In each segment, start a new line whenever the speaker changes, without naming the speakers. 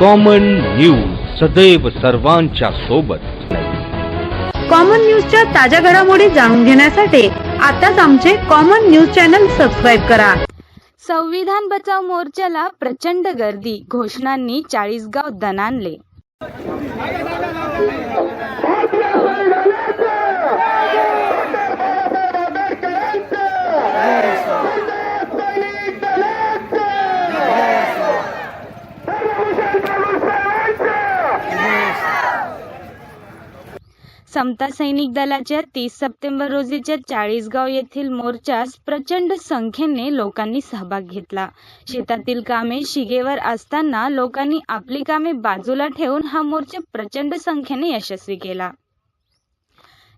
Common news सदैव सर्वांच्या सोबत.
कॉमन न्यूजच्या ताज्या घडामोडी जाणून घेण्यासाठी आताच आमचे कॉमन न्यूज चॅनल सबस्क्राईब करा.
संविधान बचाव मोर्चाला प्रचंड गर्दी घोषणांनी चाळीसगाव दणानले समता सैनिक दलाच्या तीस सप्टेंबर रोजीच्या चाळीसगाव येथील मोर्चास प्रचंड संख्येने लोकांनी सहभाग घेतला. शेतातील कामे शिगेवर असताना लोकांनी आपली कामे बाजूला ठेवून हा मोर्चा प्रचंड संख्येने यशस्वी केला.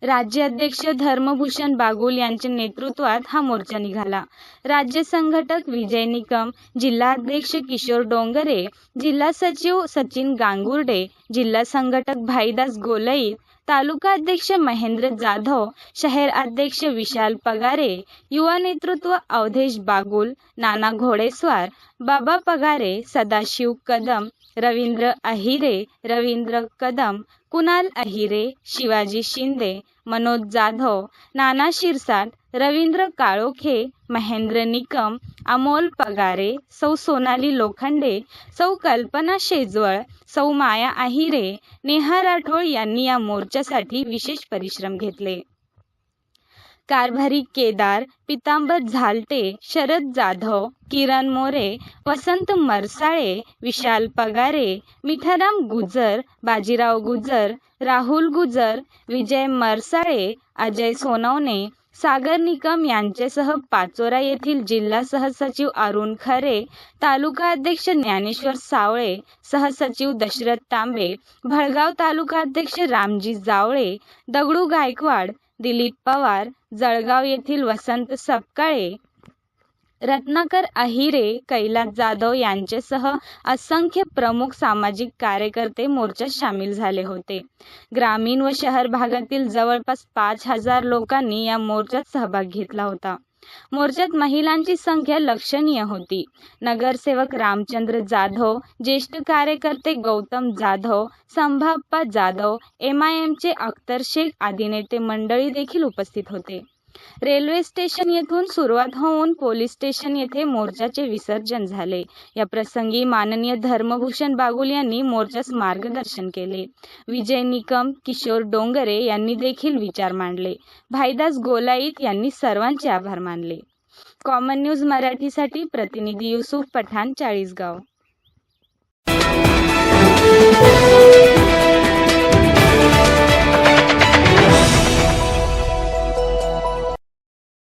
राज्याध्यक्ष धर्मभूषण बागुल यांच्या नेतृत्वात हा मोर्चा निघाला. राज्य संघटक विजय निकम जिल्हाध्यक्ष किशोर डोंगरे जिल्हा सचिव सचिन गांगुर्डे जिल्हा संघटक भाईदास गोलईत तालुका अध्यक्ष महेंद्र जाधव शहर अध्यक्ष विशाल पगारे युवा नेतृत्व अवधेश बागुल नाना घोडेस्वार बाबा पगारे सदाशिव कदम रवींद्र अहिरे रवींद्र कदम कुणाल अहिरे शिवाजी शिंदे मनोज जाधव नाना शिरसाट रवींद्र काळोखे महेंद्र निकम अमोल पगारे सौ सोनाली लोखंडे सौ कल्पना शेजवळ सौ माया अहिरे नेहा राठोड यांनी या मोर्चासाठी विशेष परिश्रम घेतले. कारभारी केदार पितांबर झालटे शरद जाधव किरण मोरे वसंत मरसाळे विशाल पगारे मिठाराम गुजर बाजीराव गुजर राहुल गुजर विजय मरसाळे अजय सोनवणे सागर निकम यांच्यासह पाचोरा येथील जिल्हा सहसचिव अरुण खरे तालुका अध्यक्ष ज्ञानेश्वर सावळे सहसचिव दशरथ तांबे भळगाव तालुका अध्यक्ष रामजी जावळे दगडू गायकवाड दिलीप पवार जळगाव येथील वसंत सपकाळे रत्नाकर अहिरे कैलास जाधव यांच्यासह असंख्य प्रमुख सामाजिक कार्यकर्ते मोर्चात सामील झाले होते. ग्रामीण व शहर भागातील जवळपास पाच हजार लोकांनी या मोर्चात सहभाग घेतला होता. मोर्चात महिलांची संख्या लक्षणीय होती. नगरसेवक रामचंद्र जाधव ज्येष्ठ कार्यकर्ते गौतम जाधव संभाप्पा जाधव एम आय एमचे अख्तर शेख आदी नेते मंडळी देखील उपस्थित होते. रेल्वे स्टेशन येथून सुरुवात होऊन पोलीस स्टेशन येथे मोर्चाचे विसर्जन झाले. या प्रसंगी माननीय धर्मभूषण बागुल यांनी मोर्चास मार्गदर्शन केले. विजय निकम किशोर डोंगरे यांनी देखील विचार मांडले. भाईदास गोलाईत यांनी सर्वांचे आभार मानले. कॉमन न्यूज मराठीसाठी प्रतिनिधी युसुफ पठाण चाळीसगाव.